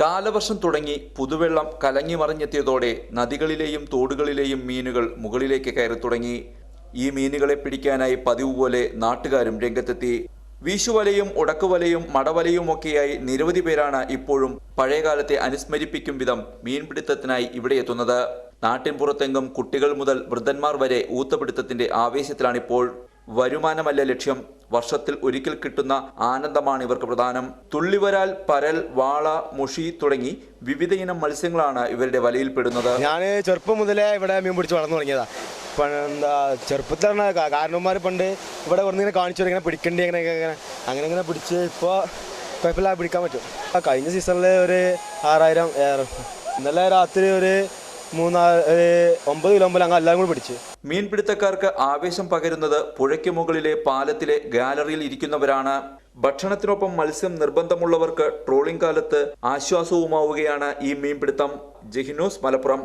കാലവർഷം തുടങ്ങി പുതുവെള്ളം കലങ്ങി മറിഞ്ഞെത്തിയതോടെ നദികളിലെയും തോടുകളിലെയും മീനുകൾ മുകളിലേക്ക് കയറി തുടങ്ങി. ഈ മീനുകളെ പിടിക്കാനായി പതിവ് പോലെ നാട്ടുകാരും രംഗത്തെത്തി. വീശുവലയും ഉടക്കുവലയും മടവലയുമൊക്കെയായി നിരവധി പേരാണ് ഇപ്പോഴും പഴയകാലത്തെ അനുസ്മരിപ്പിക്കും വിധം മീൻപിടുത്തത്തിനായി ഇവിടെ എത്തുന്നത്. നാട്ടിൻപുറത്തെങ്കും കുട്ടികൾ മുതൽ വൃദ്ധന്മാർ വരെ ഊത്തപിടുത്തത്തിന്റെ ആവേശത്തിലാണിപ്പോൾ. വരുമാനമല്ല ലക്ഷ്യം. വർഷത്തിൽ ഒരിക്കൽ കിട്ടുന്ന ആനന്ദമാണ് ഇവർക്ക് പ്രധാനം. തുള്ളിവരാൽ പരൽ വാള മുഷി തുടങ്ങി വിവിധ ഇനം മത്സ്യങ്ങളാണ് ഇവരുടെ വലയിൽപ്പെടുന്നത് ഞാൻ ചെറുപ്പം മുതലേ ഇവിടെ മീൻ പിടിച്ച് വളർന്നു തുടങ്ങിയതാ. എന്താ ചെറുപ്പത്തിലാണ് കാരണവന്മാർ പണ്ട് ഇവിടെ വന്നിങ്ങനെ കാണിച്ചു ഇങ്ങനെ പിടിക്കണ്ടി അങ്ങനെ അങ്ങനെ അങ്ങനെ പിടിച്ച് ഇപ്പോൾ കുഴപ്പമില്ലാതെ പിടിക്കാൻ പറ്റും. കഴിഞ്ഞ സീസണിൽ ഒരു ആറായിരം ഇന്നലെ രാത്രി ഒരു മൂന്നാ ഒരു ഒമ്പത് കിലോമ്പൽ എല്ലാവരും കൂടി പിടിച്ച്. മീൻപിടുത്തക്കാർക്ക് ആവേശം പകരുന്നത് പുഴയ്ക്ക് മുകളിലെ പാലത്തിലെ ഗാലറിയിൽ ഇരിക്കുന്നവരാണ്. ഭക്ഷണത്തിനൊപ്പം മത്സ്യം നിർബന്ധമുള്ളവർക്ക് ട്രോളിംഗ് കാലത്ത് ആശ്വാസവുമാവുകയാണ് ഈ മീൻപിടുത്തം. ജഹിനൂസ് മലപ്പുറം.